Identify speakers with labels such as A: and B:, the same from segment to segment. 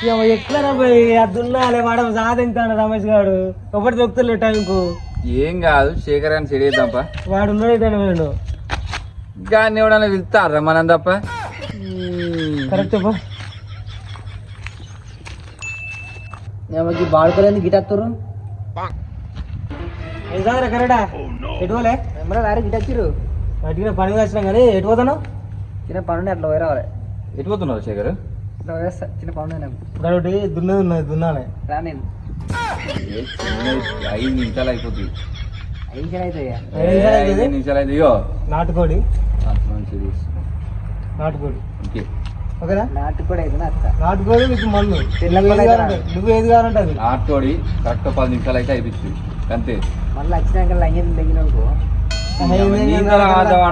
A: ఎట్లా పోయి అద్దున్నాలే వాడ సాధించాడు రమేష్ గారు? ఒకటి దొక్కుతలే టైంకు?
B: ఏం కాదు శేఖర్ అని చెడేద్దాంపా
A: వాడు ఉన్నాడు ఇతను వేడు
B: ఇంకా ఎవడన్నా వెళ్తారా మనం తప్ప?
A: కరెక్ట్ చెప్పు
C: ఏమకి బాడుకోలేదు గిటత్తురు
A: ఏం సాగరా కరెక్టా? ఎటువలే
C: ఎమ్మరా దారి గిటచ్చిరు
A: అడిగిన పని వచ్చినాం కానీ ఎటు పోతాను
C: చిన్న పనుండి అట్లా పోయి రావాలి.
B: ఎటు పోతున్నారు శేఖర్?
C: చిన్న
A: గడొకటి దున్నది ఉన్నది దున్నాలే
C: రా నేను
B: ఐదు నిమిషాలు అయిపోతుంది
C: ఐదు అవుతాయి
B: ఏ, ఐదు నిమిషాలు అయితే ఇగో
A: నాటుకోడి నాటుకోడి
B: ఓకే
A: ఓకేనా
C: నాటు కూడా అయితే
A: నాటుకోడి మీకు మందు
C: తెల్ల
A: నువ్వు ఏది కావాలంటే అది
B: నాటుకోడి కరెక్ట్ పది నిమిషాలు అయితే అయిపోతుంది అంతే
C: మళ్ళీ వచ్చినాక
B: ఆడదాం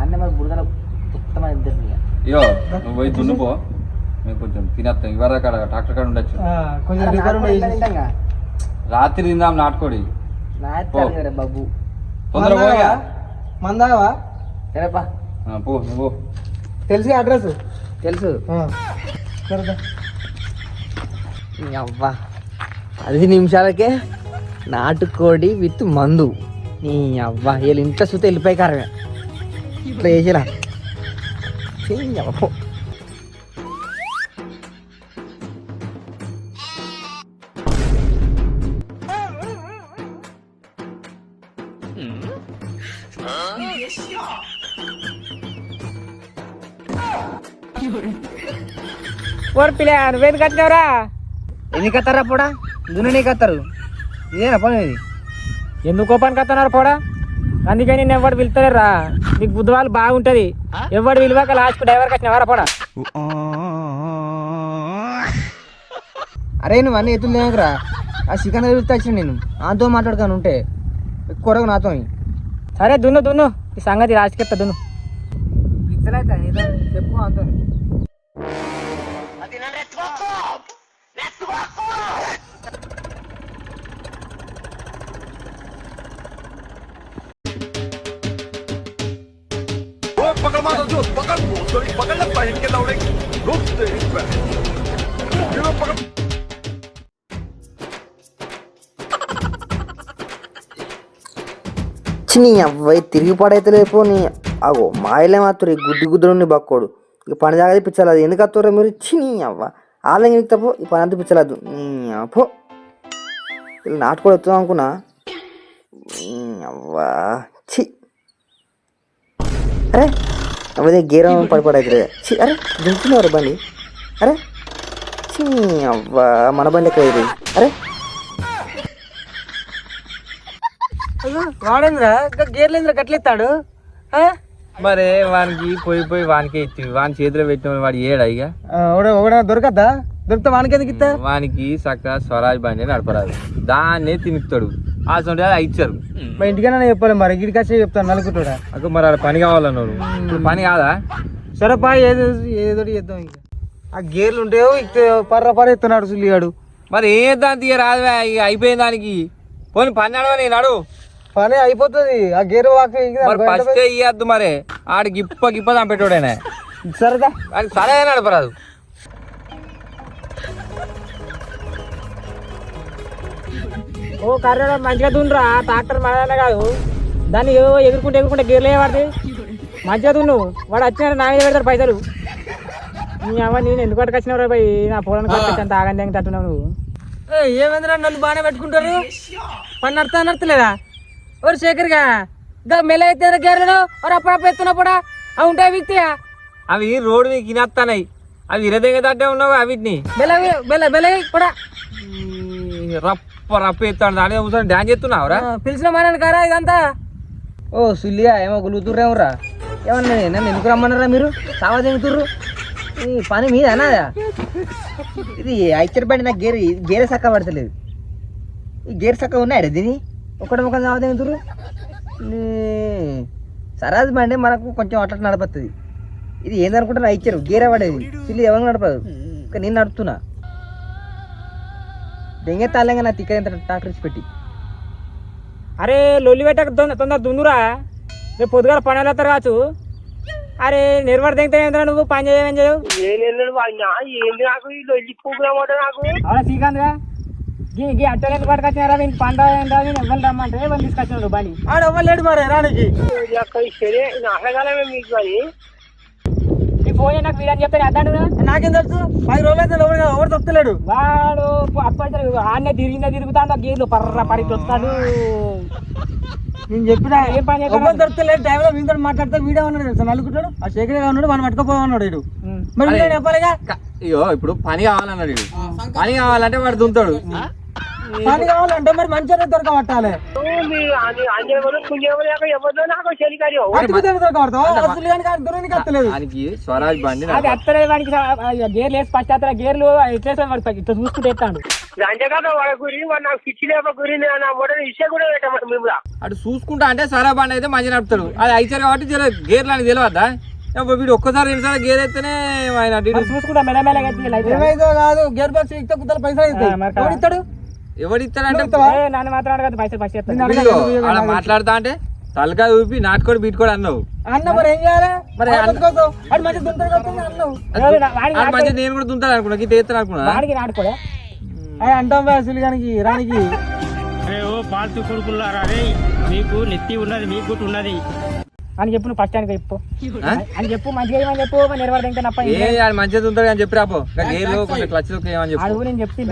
C: అన్న మరి ఉత్తమ ఇద్దరు
B: ఇగో నువ్వు పోయి దున్నుపో మేము కొంచెం తినేస్తాం. ఇవర కాడ ట్రాక్టర్ కాడ ఉండొచ్చు. రాత్రి తిందాం నాటుకోడి.
C: బాబు.
B: తొందర పోయా?
A: మందావా?
C: సరేపా.
B: పో నువ్వు పో.
A: తెలిసి అడ్రస్?
C: తెలుసు. అవ్వా పది నిమిషాలకే నాటుకోడి విత్ మందు. నీ అవ్వ వీళ్ళు ఇంట్లో చూస్తే వెళ్ళిపోయి కారమే. ఇట్లా చేసిరా చెయ్యి అవ్వ. ఓర్ పిల్ల నువ్వేది కట్టినవరా? ఎందుకు కత్తారా పోడా? దున్ననే కత్తారు ఇదేనా పని ఇది?
A: ఎందుకో పని కత్తన్నారు పోడా? అందుకే నేను ఎవడు పిలుతలేరా నీకు బుద్ధవాళ్ళు బాగుంటది. ఎవడు విలువక లాస్ట్ డ్రైవర్ కట్టిన ఎవరా పోడా?
C: అరే నువ్వు అన్నీ ఎత్తులు లేకురా ఆ చికెన్ పిలిస్తే వచ్చిన నేను. ఆతో మాట్లాడుతాను ఉంటే. కొరకు నాతో
A: సరే దున్ను దున్ను. ఈ సంగతి రాసికెత్తా దున్ను.
C: చెప్పు ఆతో నీ అవ్వయి తిరిగి పడైతే లేపో నీ అగో మాయలే మాత్రం ఈ గుడ్డి గుద్దుడు బక్కోడు. ఇక పని జాగ్రత్త పిచ్చలేదు ఎందుకు అత్తురా మీరు? చి నీ అవ్వ. ఆలయం ఎందుకు తప్పో? ఈ పని అంతా పిచ్చలేదు నీ అప్పో ఇలా నాటుకోడు వస్తాం అనుకున్నా? అవ్వా. చి. అరే పడిపడైతే చి అరే దించున్నారు బండి అరే చి నీ అవ్వా మన బండి ఎక్కడ ఇది అరే
A: వాడేంద్రా గేర్లేంద్రా కట్లెత్తాడు
B: మరే వానికి పోయి పోయి వానికే ఇచ్చి వాని చేతిలో పెట్టిన వాడు ఏడా ఇక
A: ఒకడ దొరకద్దా దొరికితే వానికి ఎందుకు ఇస్తా
B: వానికి చక్క స్వరాజ్ బండి నడపరాదు దాన్నే తినిస్తాడు ఆ సొంత అది ఇచ్చారు.
A: మా ఇంటికైనా చెప్పాలి మరి గిడికి వచ్చి చెప్తాను నలుగుతుంటా
B: అక్క మరి ఆడ పని కావాలన్నాడు ఇప్పుడు పని కాదా?
A: సరే పా ఏదో ఏదో చేద్దాం ఇంకా. ఆ గేర్లు ఉంటాయో ఇక పర్ర పర్ర ఎత్తున్నాడు సుల్లిగాడు
B: మరి ఏం తీయ రాదువే ఇక అయిపోయింది దానికి. పోనీ పని నడవని నడు.
A: పని అయిపోతుంది. ఆ గేర్ వాక్
B: మరి ఫస్ట్ ఇయ్యద్దు మరి. ఆడికి గిప్ప గిప్ప చంపేటోడేనే
A: సరదా?
B: అది సరే నడపరాదు.
A: ఓ కర్ర మంచిగా దున్నురా ట్రాక్టర్ మన కాదు. దాన్ని ఎగురుకుంటే ఎగురుకుంటే గేర్లే పడితే మంచిగా దున్ను. వాడు వచ్చిన నా మీద పెడతారు పైసలు. నీ అవ్వ నేను ఎందుకు పట్టుకొచ్చినావు రా పోయి? నా పొలానికి పట్టుకొచ్చి అంత ఆగండి అని తట్టున్నావు నువ్వు. ఏమైందిరా? నన్ను బాగానే పెట్టుకుంటారు. పని నడుతా నడతలేదా ఓరు శేఖర్గా దా మెల్ల అయితే గేర్లను ఓరు అప్పుడప్పుడు ఎత్తున్నప్పుడా అవి ఉంటాయి వ్యక్తియా
B: అవి రోడ్డు మీకు ఇనేస్తానాయి అవి ఇరదగ్గ తట్టే ఉన్నావు అవిటిని
A: మెల్ల మెల్ల మెల్ల కూడా
B: రప్ప రప్ప ఎత్తాడు దాని కూర్చొని డాన్స్ చేస్తున్నావురా?
A: పిలిచిన మన కారా ఇదంతా?
C: ఓ సుల్లియా ఏమో గులుగుతుర్రేమరా ఏమన్నా నన్ను ఎందుకు రమ్మన్నారా మీరు? సావా దిగుతుర్రు ఈ పని మీద అనాదా ఇది ఐచర్ బండి నాకు గేర్ ఇది గేర్ సక్క పడతలేదు. ఈ గేర్ సక్క ఉన్నాడు దీని? ఒకటి ఒక సావా దిగుతుర్రు సరాజ్ బండి మనకు కొంచెం అట్లా నడపతుంది ఇది ఏందనుకుంటారు ఐచర్ గేర్ పడేది. సిల్లి ఎవరు నడపదు ఇంకా నేను నడుపుతున్నా. దెంగే తాళంగా నా తిక్క ట్రాక్టర్ ఇచ్చి పెట్టి
A: అరే లొల్లి పెట్టక తొందర తొందర దున్నురా రేపు పొద్దుగాల పని వెళ్తారు కావచ్చు అరే నిర్వర్ దిగుతా నువ్వు పని చేయమని చేయవు
D: ఏంది నాకు ఈ లొల్లి ప్రోగ్రామ్ నాకు
A: అవునా శ్రీకాంత్గా గీ గీ అట్టలు ఎందుకు పట్టుకొచ్చినారా వీనికి పంట ఏంటో నేను ఎవరు రమ్మంటే ఎవరు తీసుకొచ్చినారు బండి
D: ఆడ ఎవ్వలేడు మరి రానికి సరే నాటకాలమే మీకు అని
A: ఫోన్ నాకు వీడని చెప్తే అద్దాడు
D: నాకేం తెలుసు? పది రోజులు అయితే ఎవరు ఎవరు తప్పలేడు
A: వాడు అప్పటి ఆన్నే తిరిగిందే తిరుగుతాడు గేర్లు పర్ర పడి వస్తాడు
D: నేను చెప్పిన
A: ఏం పని?
D: ఎవరు దొరకలేదు టైంలో మీతో మాట్లాడితే వీడే ఉన్నాడు తెలుసా? నలుగుతాడు ఆ శేఖరే ఉన్నాడు మనం పట్టుకోపోయి ఉన్నాడు ఇడు. మరి వీడే చెప్పాలిగా?
B: ఇగో ఇప్పుడు పని కావాలన్నాడు. పని కావాలంటే వాడు దుంతాడు.
D: పని కావాలంటే మరి మంచిగా దొరకబట్టాలి
B: స్వరాజ్ బండి
A: అది అత్తలే వానికి గేర్లు వేసి ఫస్ట్ గేర్లు ఇట్లా వాడు ఇట్లా చూసుకుంటూ ఎత్తాడు
B: అటు చూసుకుంటా అంటే సరా బండి అయితే మంచిగా నడుపుతాడు. అది అయిచారు కాబట్టి గేర్లు అని తెలియద్దా ఏమో వీడు ఒక్కసారి రెండుసార్లు గేర్ ఎత్తేనే ఆయన
A: చూసుకుంటా మెల్లమెల్లగా
D: కాదు గేర్ బాక్స్ ఇస్తే కుత్తలు పైసలు ఇస్తాడు?
A: నన్ను మాత్రం అడగదు పైసలు
D: అడగదు,
B: ఆడ మాట్లాడతా అంటే తలకాయ ఊపి నాటుకోడు బీటుకోడు అన్నావు.
D: అన్న మరి ఏం చేయాలి?
B: మరి
D: మంచి
B: నేను కూడా దుంతాడు అనుకున్నా గీత ఎత్తాను అనుకున్నా.
A: వాడికి నాటుకోలే
D: అది అంటాం అసలు కానీ రానికి.
E: అరే ఓ పాల్తు మీకు నెత్తి ఉన్నది మీకు గుట్టు ఉన్నది.
A: అని చెప్పు నువ్వు ఫస్ట్ అని చెప్పు? అని చెప్పు మంచిగా ఏమని చెప్పు నిర్వహణ ఇంకా నప్ప
B: మంచిగా దుంతాడు అని చెప్పి రాపో క్లచ్ ఏమని చెప్పు.
A: అడుగు నేను చెప్తే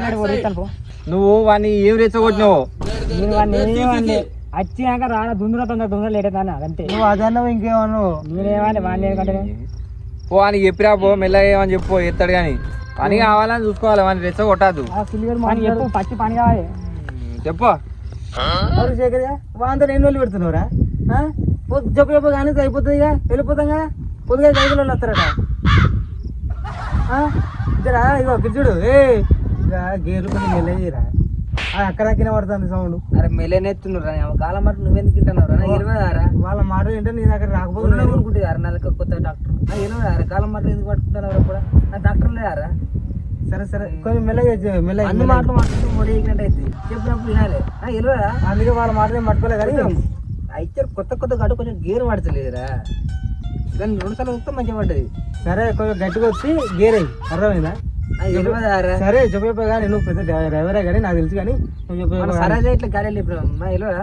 B: నువ్వు వాడిని ఏం రెచ్చగొట్టినావు?
A: నేను వాడిని ఏమని వచ్చినాక రాన దుందుర తొందర దుందర లేట్ అవుతాను అంతే.
D: నువ్వు అదన్నావు ఇంకేమన్నావు?
A: నేనేమని వాడిని
B: పో అని చెప్పిరా పో మెల్లగా ఏమని చెప్పు ఎత్తాడు కానీ. పని కావాలని చూసుకోవాలి వాడిని రెచ్చగొట్టద్దు.
A: చెప్పు. పచ్చి పని కావాలి.
B: చెప్పు.
D: ఎవరు శేఖర్ వాంతో ఎన్ని రోజులు పెడుతున్నావురా? చెప్పు చెప్పు కానీ అయిపోతుంది ఇక. వెళ్ళిపోతాం కదా. పొద్దుగా వాళ్ళు వస్తారట ఆ? ఇద్దరా? ఇగో చూడు. ఏ ఇక గేర్లు కొన్ని మెల్లయ్యరా. అక్కడ పడుతుంది సౌండ్
C: అరే మెల్లెనెత్తున్నారు కాలం మాట నువ్వెందుకు తింటున్నావు ఇరవై ఆరా?
D: వాళ్ళ మాటలు ఏంటో నీ దగ్గర రాకపోతే
C: అనుకుంటున్నారు నెలకు కొత్త డాక్టర్. ఇరవై ఆరు? కాలం మాట ఎందుకు పట్టుకుంటున్నారు కూడా? నా డాక్టర్ లేరా?
D: సరే సరే. కొంచెం మెల్లగా మెల్లగా
C: అన్ని మాటలు మాట్లాడుతూ మూడు ఎగినట్టు అయితే చెప్పినప్పుడు వినాలి. ఇరవై
D: అందుకే వాళ్ళ మాటలు ఏం పట్టుకోలే కానీ
C: అయితే కొత్త కొత్త గడు కొంచెం గేర్ పడతలేదురా కానీ రెండు సార్లు వస్తే మంచిగా పడ్డది.
D: సరే కొంచెం గట్టిగా వచ్చి గేర్ అయ్యి అర్థమైందా? సరే చెప్పే కానీ నువ్వు పెద్ద డ్రైవరే కానీ నాకు తెలుసు కానీ
C: సరే ఇట్లా గాడి ఇప్పుడు మా ఇరవై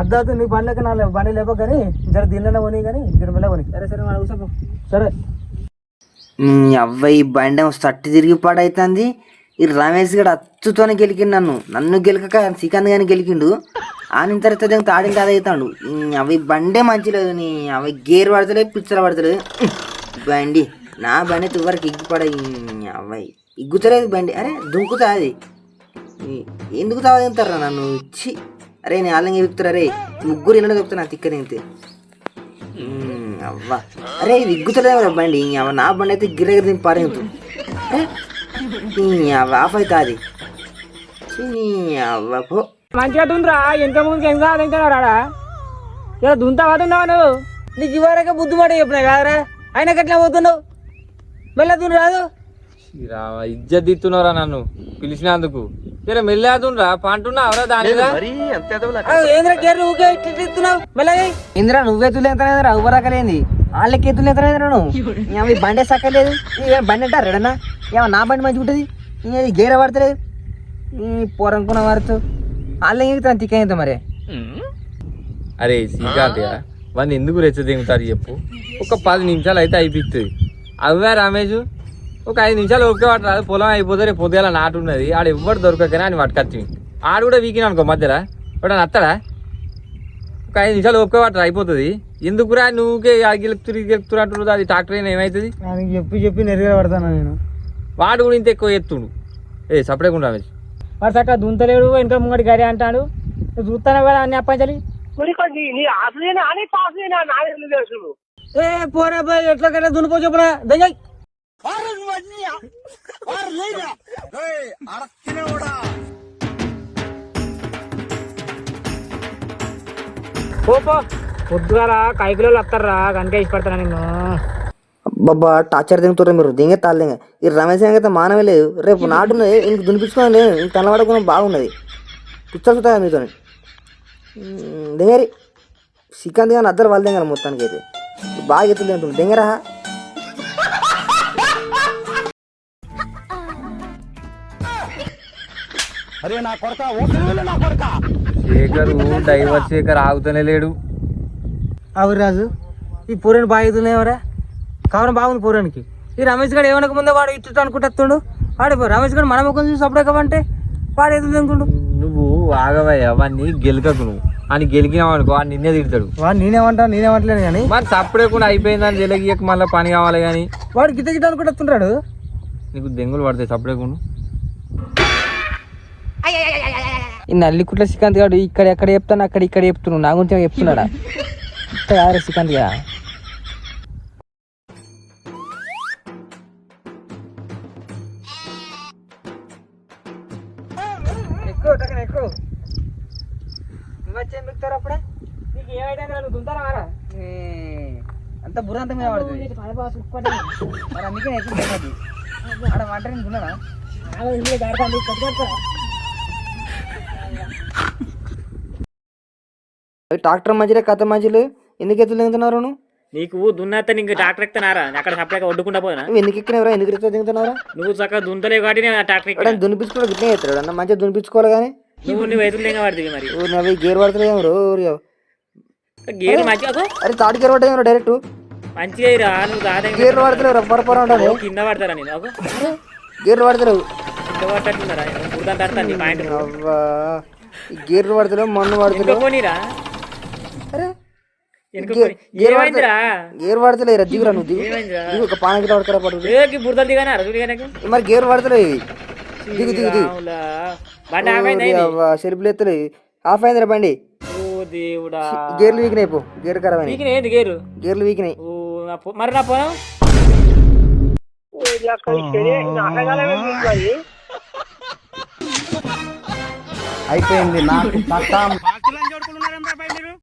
D: అర్ధాతు నీ బండి లెక్క నా బండి లేపో కానీ జర దీనిలోనే కొని కానీ ఇద్దరు మెల్ల కొని
C: సరే సరే మన
D: సరే.
C: అవ్వ ఈ బండి సట్టి తిరిగి పాడైతుంది. ఈ రమేష్ గడు అచ్చుతోనే గెలికిండు నన్ను. నన్ను గెలకక శ్రీకాంత్ గాని గెలికిండు. ఆనిన తర్వాత తాడిన తాత అవుతాడు. అవి బండే మంచి లేదు నీ. అవి గేర్ పడతలే పిచ్చర పడతలేదు బండి. నా బండి తువరకు ఇగ్గిపడ అవ్వాయి ఇగ్గుతలేదు బండి. అరే దుంకుతా అది. ఎందుకు తాగుతారా నన్ను? ఇచ్చి అరే నేను ఆలంగా ఎక్కుతారా రే ముగ్గురు ఇళ్ళ దొక్కుతా తిక్క తింటే అవ్వ. అరే ఇది ఇగ్గుతలేదు బండి. ఈ నా బండి అయితే గిరగిరి దింపి పారేంతు అవ్వ ఆఫ్ అవుతా అది అవ్వ పో.
A: మంచిగా దుందురా ఎంత ముందుకు ఎంత తింటున్నావు రాడా? ఏదో దుంతా పడుతున్నావా నువ్వు?
D: నీకు ఇవ్వరాక బుద్ధి మాట చెప్పినా కాదరా. అయినా గట్లా పోతున్నావు. మెల్ల దున్ను రాదు.
B: శ్రీరామ ఇజ్జత్ దిత్తున్నారా నన్ను. పిలిచినందుకు. జర మెల్లేదుండ్రా పంటున్నా అవరా దానిగా
D: ఏంద్ర గేర్లు ఊకే ఇస్తున్నావు మెల్లగా
C: ఇంద్రా నువ్వే తులేంతనేదిరా ఉవ్వరాకలేంది వాళ్ళకి ఎత్తులు ఎంతనేదిరా నువ్వు? బండి సక్కలేదు ఈ బండి అంటారు రెడన్నా ఏమో నా బండి మంచిగా ఉంటుంది? గేర పడతలేదు ఈ పొరంకున్న వారితో వాళ్ళకి తిక్క మరి?
B: అరే శ్రీకాంత్ వాడిని ఎందుకు రెచ్చ దిగుతారు చెప్పు. ఒక పది నిమిషాలు అయితే అయిపోతుంది అవే రమేష్ ఒక ఐదు నిమిషాలు ఓకే పట్టరాదు పొలం అయిపోతే రేపు పొద్దుగాల నాటు ఉన్నది ఆడ ఎవ్వరు దొరకకనే అని పట్టుకొచ్చి ఆడు కూడా వీకిన అనుకో మధ్యలో ఇప్పుడు నత్తడా ఒక ఐదు నిమిషాలు ఓకే పట్టరా అయిపోతుంది. ఎందుకురా నువ్వుకే గెలుపుతురు గెలుపుతురు అంటున్నది అది ట్రాక్టర్ అయినా ఏమవుతుంది
D: చెప్పి చెప్పి నెరవేర పడతాను నేను?
B: వాడు కూడా ఇంత ఎక్కువ ఎత్తుండు. ఏ సపరేట్ ఉండు రమేష్
A: వాడు చక్కగా దుంతలేడు వెనక ముంగడి గడి అంటాడు. నువ్వు చూస్తాను కదా అన్ని అప్పంచాలి
D: ఏ పోరా పోయి ఎట్లా కట్లా దున్నుకో చెప్పురా. దయ్యాయ్
A: పోపో. పొద్దుగాల కైకిలో వస్తారా కనుక ఇచ్చి పెడతాను నిన్ను?
C: బాబా టార్చర్ దిగుతారు మీరు దింగే తాళ్ళేంగ ఈ రమేష్ అయితే మానవే లేదు రేపు నాటున్నది ఇంక దునిపించుకోవాలి లేదు ఇంక కనబడకుండా బాగున్నది. పిచ్చలుతా మీతో దిగరి. శ్రీకాంత్ కానీ అద్దరు వాళ్ళ దగ్గర మొత్తానికి అయితే బాగా ఎత్తులు అంటుంది దెంగరా
B: శేఖర్ డైవర్ శేఖర్ ఆగుతూనే లేడు.
D: అవురు రాజు ఈ పూరని బాగా అవుతున్నాయేమరా కావడం బాగుంది పూరానికి. ఈ రమేష్ గారు ఏమనక ముందే వాడు ఇట్టు అనుకుంటున్నాడు వాడు రమేష్ గారు మన ముఖం చూసి అప్పుడే వాడు ఎదురు అనుకుంటు
B: నువ్వు ఆగవయ్యా వాడిని గెలకకు నువ్వు. అని గెలికినావు అనుకో వాడు నిన్నే తిడతాడు.
D: వాడు నేనేమంటా నేనేమంటలేను కానీ
B: మరి సప్పుడేకుండా అయిపోయిందని తెలియక మళ్ళీ పని కావాలి కానీ
D: వాడు గిట్ట గిట్ట అనుకుంటున్నాడు
B: నీకు దెంగులు పడతాయి సప్పుడేకుండా
F: ఈ నల్లికుట్ల శ్రీకాంత్ గారు ఇక్కడ ఎక్కడ చెప్తాను అక్కడ ఇక్కడ చెప్తున్నావు నా గురించి చెప్తున్నాడా? ఇక్కడ గా
D: అంత బుర్రంత మీద పడుతుంది. మరి అందుకే ఎక్కువ తినదు ఆడ వంట తిన్నాడా
C: ట్రాక్టర్ మధ్యలో కథ మధ్యలో ఎందుకు ఎత్తులు దిగుతున్నారు నువ్వు?
A: నీకు దున్నత్త నీకు ట్రాక్టర్ ఎక్కినారా అక్కడ సప్లైగా వడ్డుకుంటా పోయినా
C: నువ్వు ఎందుకు ఎక్కినవరా ఎందుకు ఎత్తులు దిగుతున్నారా
A: నువ్వు చక్కగా దుంతలేవు కాబట్టి నేను ఆ ట్రాక్టర్.
C: ఎక్కడ దునిపించుకోవడం గిట్నే ఎత్తాడు అన్న మంచిగా దునిపించుకోవాలి కానీ.
A: నువ్వు నువ్వు ఎదురు లేక పడుతుంది మరి.
C: ఊరు అవి గేర్ ఊరు.
A: గేర్ మంచిగా
C: అరే తాటి గేర్ పడ్డా డైరెక్ట్.
A: మంచిగా రా నువ్వు దాదాపు
C: గేర్ పడతలేవు రబ్బర్ పర
A: కింద పడతారా నేను? అగో.
C: గేర్లు
A: కింద పడతారా తడుతుంది పాయింట్.
C: అవ్వా. గేర్లు మన్ను
A: పోనీరా.
C: అరే. గేర్ పడతలేరు దిగురా నువ్వు దిగు. ఒక పాన గిట్ల పడతారా పడు
A: బురదలు దిగానా?
C: మరి గేర్ పడతలేవు ఇవి. దిగు దిగు దిగు. సెల్ఫ్లు ఎత్తలేవు ఆఫ్ అయిందిరా బండి.
A: దేవుడా.
C: గేర్లు వీకినాయి పో. గేర్ ఖరాబ్ అయినాయి. గేర్లు? వీకినాయి.
A: నా మరి నా పొలం
C: అయిపోయింది నాకు